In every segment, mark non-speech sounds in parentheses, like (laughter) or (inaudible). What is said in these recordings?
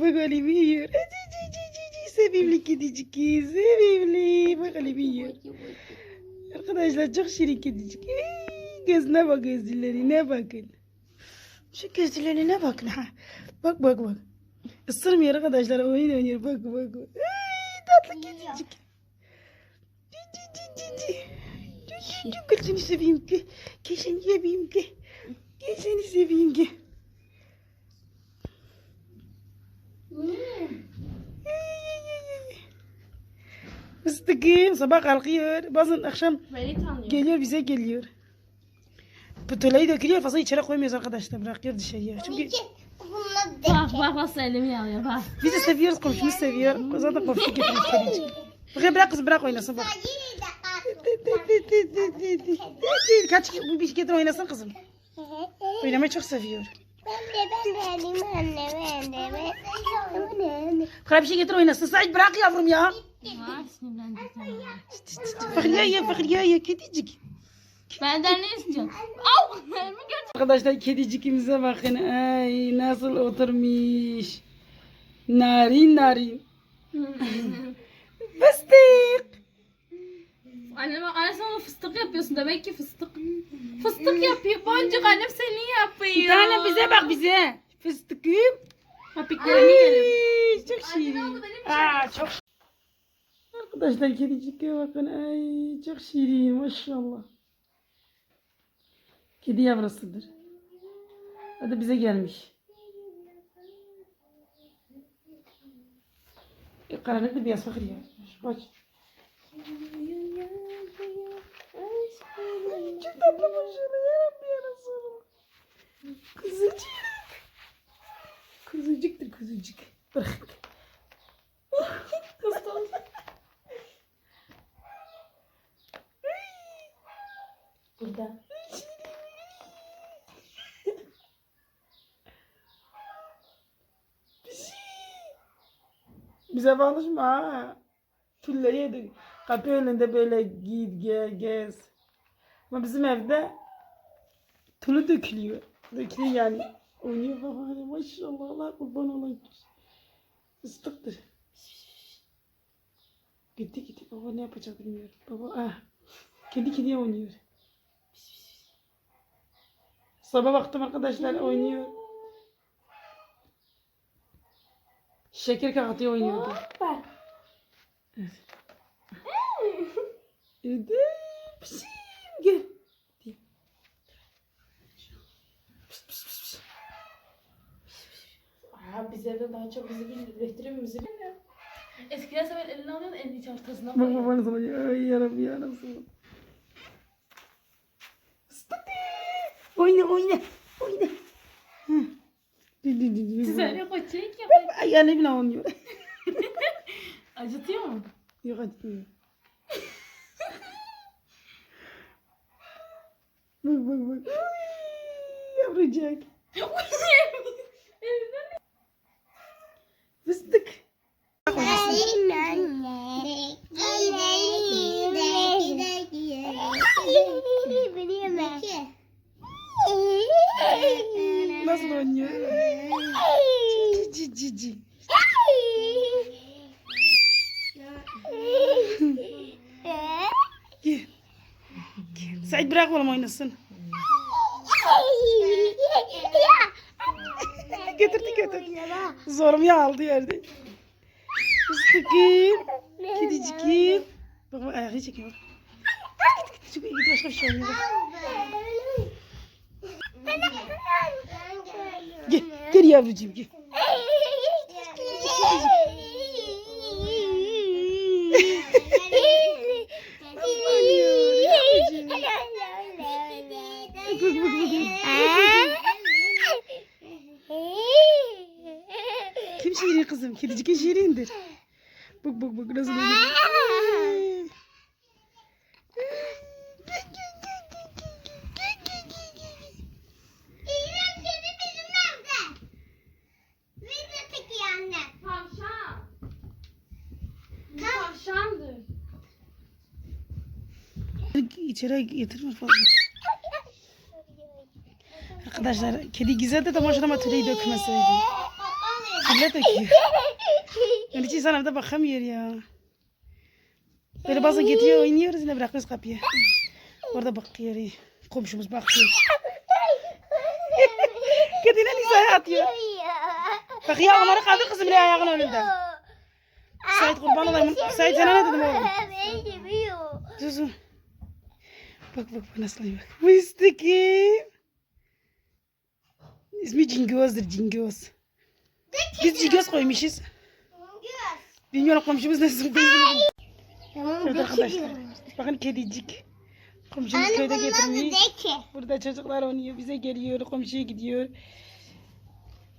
bak bak Alemi yiyor. Cici sevimli kedicik. Sevimli. Bak Alemi yiyor. Arkadaşlar çok şirin kedicik. Gözüne bak gözlerine bakın. Şu gözlerine bakın ha. Bak bak bak. Isırmıyor arkadaşlar oyun oynuyor. Bak bak bak. Ay, tatlı kedicik. Gel seni seveyim ki. Gel seni seveyim ki. Gel seni seveyim ki. Fıstıkım sabah kalkıyor. Bazen akşam Beni tanıyor. geliyor bize geliyor. Putulayı dökülüyor fazla içeri koymuyoruz arkadaşlar. Bırakıyor dışarıya. Çünkü Bak bak nasıl elimi yalıyor bak. biz de seviyoruz komşumuz seviyor. Zaten komşu kedicik. Bakın bırak kız bırak oynasın bak. Kaç bu bir getir oynasın kızım. Oynamayı çok seviyor. Kral bir şey getir oynasın. Said bırak yavrum ya. Ha sinirlendi tamam. Fahriye ye Fahriye ye kedicik. Benden ne istiyorsun? Au! Arkadaşlar kedicikimize bakın. Ay nasıl oturmuş. Narin narin. Fıstık. Anne bak anne sen ona fıstık yapıyorsun demek ki fıstık. Fıstık yapıyor. Boncuk annem seni yapıyor. Bir tane bize bak bize. Fıstıkım. Papiklerini yerim. Çok şirin. Aa, çok Arkadaşlar kedicikke bakın. Ay çok şirin maşallah. Kedi yavrusudur. Hadi bize gelmiş. E, karanlıkta beyaz fakir ya. Bak. Çok tatlı maşallah. Yarabbi ya Resulallah. Kuzucuk. Kuzucuktur kuzucuk. Bırak. (laughs) Kız Burada. Bize bağlaşma ha. Tülle yedik. Kapı önünde böyle git gel gez. Ama bizim evde tülü dökülüyor. Dökülüyor yani. Oynuyor baba maşallah Allah kurban olan. Islıktır. Gitti gitti baba ne yapacak bilmiyorum. Baba ah. Kedi kediye oynuyor. Sabah baktım arkadaşlar oynuyor. Şeker kakatıyor oynuyordu. Bak. Evet. Pişim gel. Aa, biz evde daha çok bizi bilir. Ürettirir mi bizi bilmiyor. Eskiden sen böyle elini alıyordun elini hiç ortasına Bak koyuyordun. babanı sana ya. Ay yarabbim ya nasıl. Stati. Oyna oyna. Oyna. Hı. Di, di, di, di. Siz öyle koçayık yapın. Ay anne bile oynuyor. (laughs) Acıtıyor mu? Yok acıtmıyor. Bak bak bak. Yavrucak. Fıstık. Nasıl oynuyor? Cici cici. Gel. Gel. Said bırak oğlum oynasın. (laughs) Getirdi getirdi. Zorumu aldı yerde. Fıstıkım. Kedicikim. Bak bak ayağı çekiyor. Git git git. Git başka bir şey oynuyor. Gel. Gel yavrucuğum gel. Bak (laughs) Kedicik şirindir. Bak bak bak nasıl Tavşandır. İçeri getirme fazla. Arkadaşlar kedi güzeldi de maşallah ama tüleyi dökmeseydi. Kirlet döküyor. (laughs) Yani hiç insan evde bakamıyor ya. Böyle bazen getiriyor oynuyoruz yine bırakıyoruz kapıya. Orada bakıyor. Komşumuz bakıyor. (laughs) Kedine Nisa'ya atıyor. Bak ya onları kaldır kızım bile ayağın önünde. Sait kurban olayım. Sait sana ne dedim oğlum? Susun. Bak bak bak nasıl bak. Fıstıkı. İsmi Cingöz'dür Cingöz. Biz Cingöz koymuşuz. Bilmiyorum komşumuz nasıl koymuş. Evet arkadaşlar. Bakın kedicik. Komşumuz köyde getirmiş. Burada çocuklar oynuyor. Bize geliyor. Komşuya gidiyor.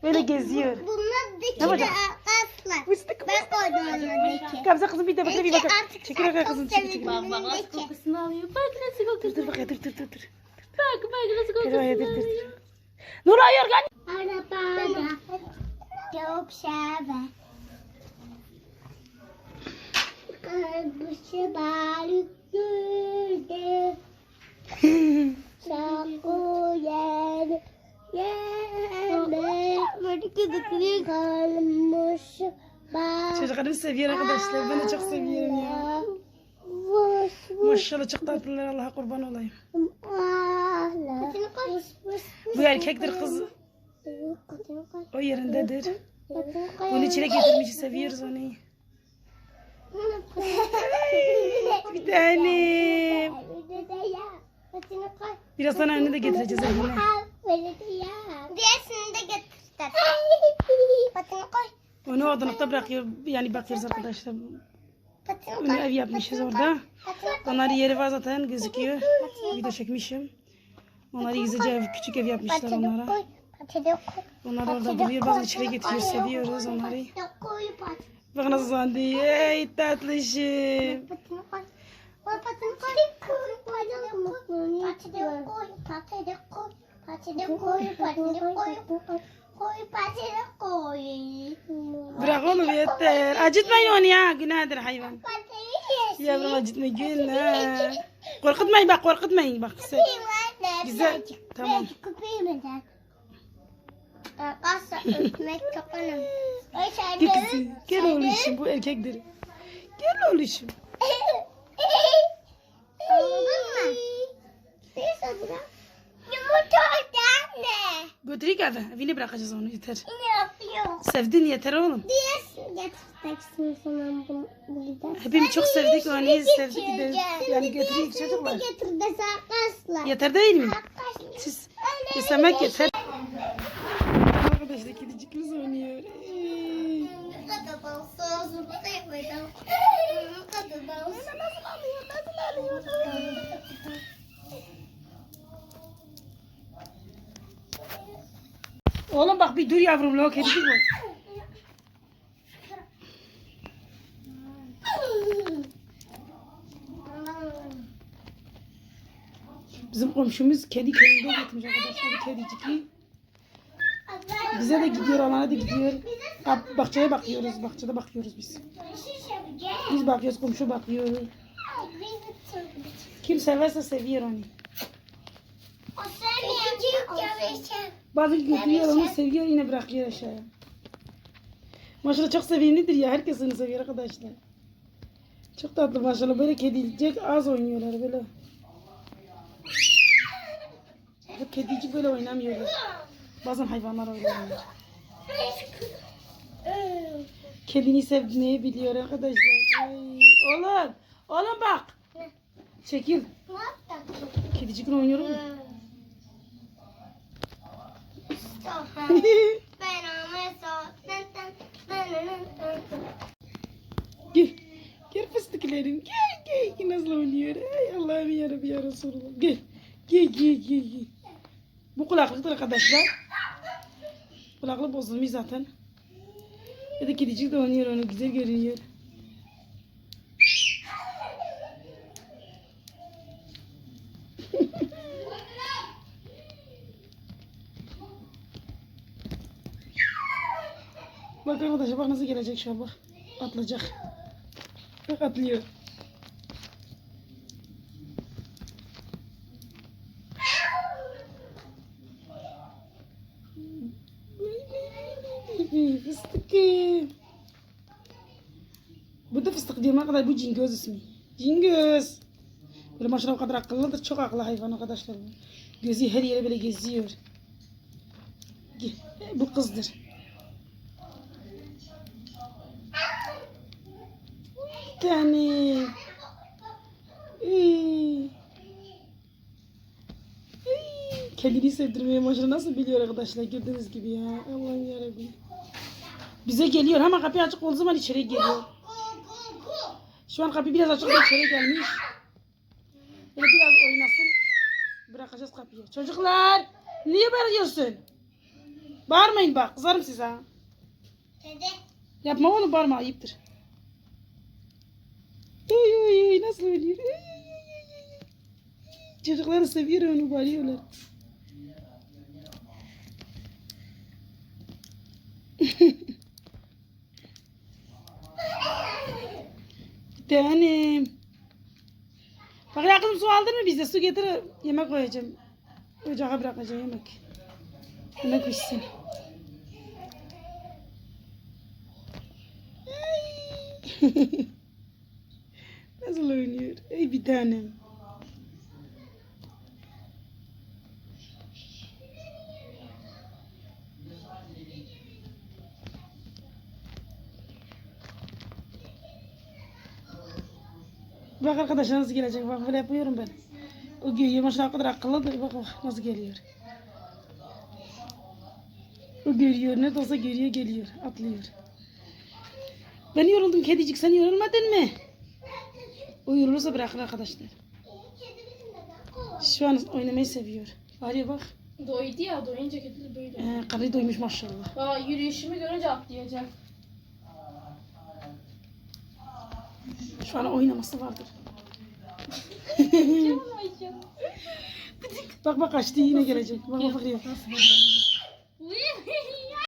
Böyle geziyor. Bunlar deki Ne de olacak? aslan. Fıstık Ben koydum ona deki. Gamze kızım bir de bakın bir bakın. Çekil bakın kızım çekil çekil. Bak bak nasıl kokusunu alıyor. Bak nasıl kokusunu dur dur dur dur. dur. Bak bak nasıl kokusunu alıyor. Nuray Yorgan. Arabada çok sever. Kalbisi balık gördü. Şaku yer. Yeme. Kalmış balık. Çocuklarımı seviyor arkadaşlar. Ben de çok seviyorum ya. Maşallah çok tatlılar Allah'a kurban olayım. Bu erkektir kız. O yerindedir. Bunu içine getirmiş seviyoruz onu. (laughs) Bir tanem. Biraz sonra önüne de getireceğiz evine. Diğersini de getirdim. Patını koy. Onu odunlukta bırakıyor. Yani bakıyoruz arkadaşlar. Onu ev yapmışız orada. Onların yeri var zaten gözüküyor. Video çekmişim. Onları gizlice ev, küçük ev yapmışlar onlara. Onlar orada duruyor. Bazen içeri getiriyor. Seviyoruz onları. Patını koy. Patını Bak nasıl zandı. Ey tatlışım. Bırak oğlum yeter. Acıtmayın onu ya. Günahdır hayvan. Yavrum acıtma günah. Korkutmayın bak korkutmayın bak. Güzel. Tamam. Köpeğim. Arkadaşlar öpmek çok önemli. Gel kızım. Gel oğlum bu erkektir. Gel oğlum. Anladın mı? Neyse bırak. Yumurta anne. Götürük hadi. Evine bırakacağız onu yeter. Ne yapıyor? Sevdin yeter oğlum. Diğersin getireceksin sana bunu. Hepimiz çok sevdik onu. Sevdik de. Yani götürük çocuklar. Getir de saklasla. Yeter değil mi? Arkadaşlar. Siz istemek yeter. Arkadaşlar kedicikimiz oynuyor. Oğlum bak bir dur yavrum la o kedicik var. Bizim komşumuz kedi kendine getirmiş arkadaşlar bu kediciki. Bize de gidiyor, alana da gidiyor. Bak, bahçeye bakıyoruz, bahçede bakıyoruz biz. Biz bakıyoruz, komşu bakıyor. Kim severse seviyor onu. Bazen götürüyor onu seviyor yine bırakıyor aşağıya. Maşallah çok sevimlidir ya. Herkes onu seviyor arkadaşlar. Çok tatlı maşallah. Böyle kedicik az oynuyorlar böyle. Bu kedicik böyle oynamıyorlar. Bazen hayvanlar oynuyor. Kedini sevmeyi biliyor arkadaşlar. Ay, oğlum. Oğlum bak. Çekil. Kedicikle oynuyorum. (laughs) Gel. Gel fıstıklarım. Gel gel. Nasıl oynuyor? Ay Allah'ım yarabbi ya Resulullah. Gel. Gel gel gel gel. Bu kulaklıktır arkadaşlar. Kulaklık bozulmuş zaten. Ya da kedicik de oynuyor onu. Güzel görünüyor. (laughs) bak arkadaşlar bak nasıl gelecek şu an bak. Atlayacak. Bak atlıyor. Fıstık. Bu da fıstık diyorum arkadaşlar. Bu cingöz ismi. Cingöz. Böyle maşallah o kadar akıllıdır. Çok akıllı hayvan arkadaşlar. Gözü her yere böyle geziyor. Ge- Bu kızdır. Bir tane. Ey. Kendini sevdirmeye maşallah nasıl biliyor arkadaşlar gördüğünüz gibi ya. Allah'ım yarabbim. Bize geliyor ama kapı açık olduğu zaman içeri geliyor. Şu an kapı biraz açık da içeri gelmiş. Böyle biraz oynasın. Bırakacağız kapıyı. Çocuklar niye bağırıyorsun? Bağırmayın bak kızarım size. Dede. Yapma onu bağırma ayıptır. Oy oy oy nasıl oynuyor? Oy, oy, oy, oy, oy. Çocukları seviyor onu bağırıyorlar. (laughs) Tanem. Bak ya kızım su aldın mı bize? Su getir yemek koyacağım. Ocağa bırakacağım yemek. Yemek pişsin. (laughs) Nasıl oynuyor? Ey bir tanem. Bak arkadaşlar nasıl gelecek. Bak böyle yapıyorum ben. O geliyor. Maşallah kadar akıllıdır. Bak bak nasıl geliyor. O görüyor. Ne de olsa görüyor geliyor. Atlıyor. Ben yoruldum kedicik. Sen yorulmadın mı? O yorulursa bırakır arkadaşlar. Şu an oynamayı seviyor. Var bak. Doydu ya doyunca kedi böyle. Ee, karı doymuş maşallah. Aa, yürüyüşümü görünce atlayacak. Şu an oynaması vardır. (laughs) bak bak kaçtı yine gelecek. Bak bak bakıyor.